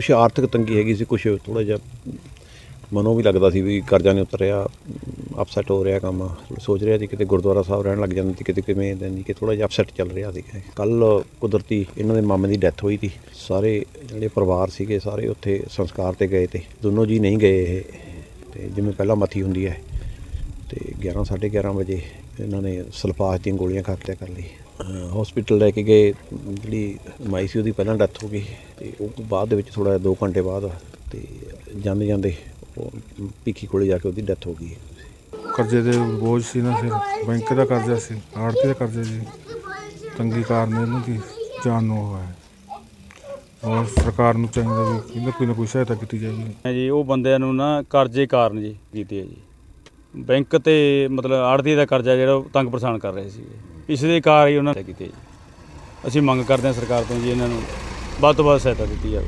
ਕੁਝ ਆਰਥਿਕ ਤੰਗੀ ਹੈਗੀ ਸੀ ਕੁਝ ਥੋੜਾ ਜਿਹਾ ਮਨੋਂ ਵੀ ਲੱਗਦਾ ਸੀ ਵੀ ਕਰਜ਼ਾ ਨਹੀਂ ਉਤਰਿਆ ਅਪਸੈਟ ਹੋ ਰਿਹਾ ਕੰਮ। ਸੋਚ ਰਿਹਾ ਸੀ ਕਿਤੇ ਗੁਰਦੁਆਰਾ ਸਾਹਿਬ ਰਹਿਣ ਲੱਗ ਜਾਂਦੇ ਸੀ, ਕਿਤੇ ਕਿਵੇਂ ਜਾਨੀ ਕਿ ਥੋੜਾ ਜਿਹਾ ਅਪਸੈਟ ਚੱਲ ਰਿਹਾ ਸੀ। ਕੱਲ ਕੁਦਰਤੀ ਇਹਨਾਂ ਦੇ ਮਾਮੇ ਦੀ ਡੈਥ ਹੋਈ ਸੀ। ਸਾਰੇ ਜਿਹੜੇ ਪਰਿਵਾਰ ਸੀਗੇ, ਸਾਰੇ ਉੱਥੇ ਸੰਸਕਾਰ ਤੇ ਗਏ ਤੇ। ਦੋਨੋਂ ਜੀ ਨਹੀਂ ਗਏ ਇਹ। ਤੇ ਜਿਵੇਂ ਪਹਿਲਾਂ ਮੱਥੀ ਹੁੰਦੀ ਹੈ 11 11:30 ਵਜੇ ਇਹਨਾਂ ਨੇ ਸਲਫਾਸ ਦੀਆਂ ਗੋਲੀਆਂ ਖਾ ਕੇ ਕਰ ਲਈ। ਹਸਪੀਟਲ ਲੈ ਕੇ ਗਏ। ਜਿਹੜੀ ਮਾਈ ਸੀ ਉਹਦੀ ਪਹਿਲਾਂ ਡੈਥ ਹੋ ਗਈ ਤੇ ਉਹ ਬਾਅਦ ਦੇ ਵਿੱਚ ਥੋੜਾ 2 ਘੰਟੇ ਬਾਅਦ ਤੇ ਜਾਂਦੇ ਜਾਂਦੇ ਉਹ ਭੀਖੀ ਕੋਲੇ ਜਾ ਕੇ ਉਹਦੀ ਡੈਥ ਹੋ ਗਈ। ਕਰਜ਼ੇ ਦੇ ਬੋਝ ਸੀ ਨਾ ਫਿਰ। ਬੈਂਕ ਦਾ ਕਰਜ਼ਾ ਸੀ ਆੜਤੀ ਦਾ ਕਰਜ਼ਾ ਸੀ। ਤੰਗੀ ਕਾਰਨ ਇਹਨਾਂ ਦੀ ਜਾਨ ਨੂੰ ਹੋਇਆ ਔਰ ਸਰਕਾਰ ਨੂੰ ਚਾਹੀਦਾ ਵੀ ਇਹਨਾਂ ਕੋਈ ਨਾ ਕੋਈ ਸਹਾਇਤਾ ਕੀਤੀ ਹੈ ਜੀ ਉਹ ਬੰਦਿਆਂ ਨੂੰ ਨਾ ਕਰਜ਼ੇ ਕਾਰਨ ਜੀ ਕੀਤੀ ਹੈ ਜੀ। ਬੈਂਕ ਤੇ ਮਤਲਬ ਆੜਤੀ ਦਾ ਕਰਜ਼ਾ ਜਿਹੜਾ ਉਹ ਤੰਗ ਪਰੇਸ਼ਾਨ ਕਰ ਰਹੇ ਸੀ ਇਸ ਦੇ ਕਾਰ ਹੀ ਉਹਨਾਂ ਨੇ ਕੀਤੇ ਜੀ। ਅਸੀਂ ਮੰਗ ਕਰਦੇ ਹਾਂ ਸਰਕਾਰ ਤੋਂ ਜੀ ਇਹਨਾਂ ਨੂੰ ਵੱਧ ਤੋਂ ਵੱਧ ਸਹਾਇਤਾ ਦਿੱਤੀ ਜਾਵੇ।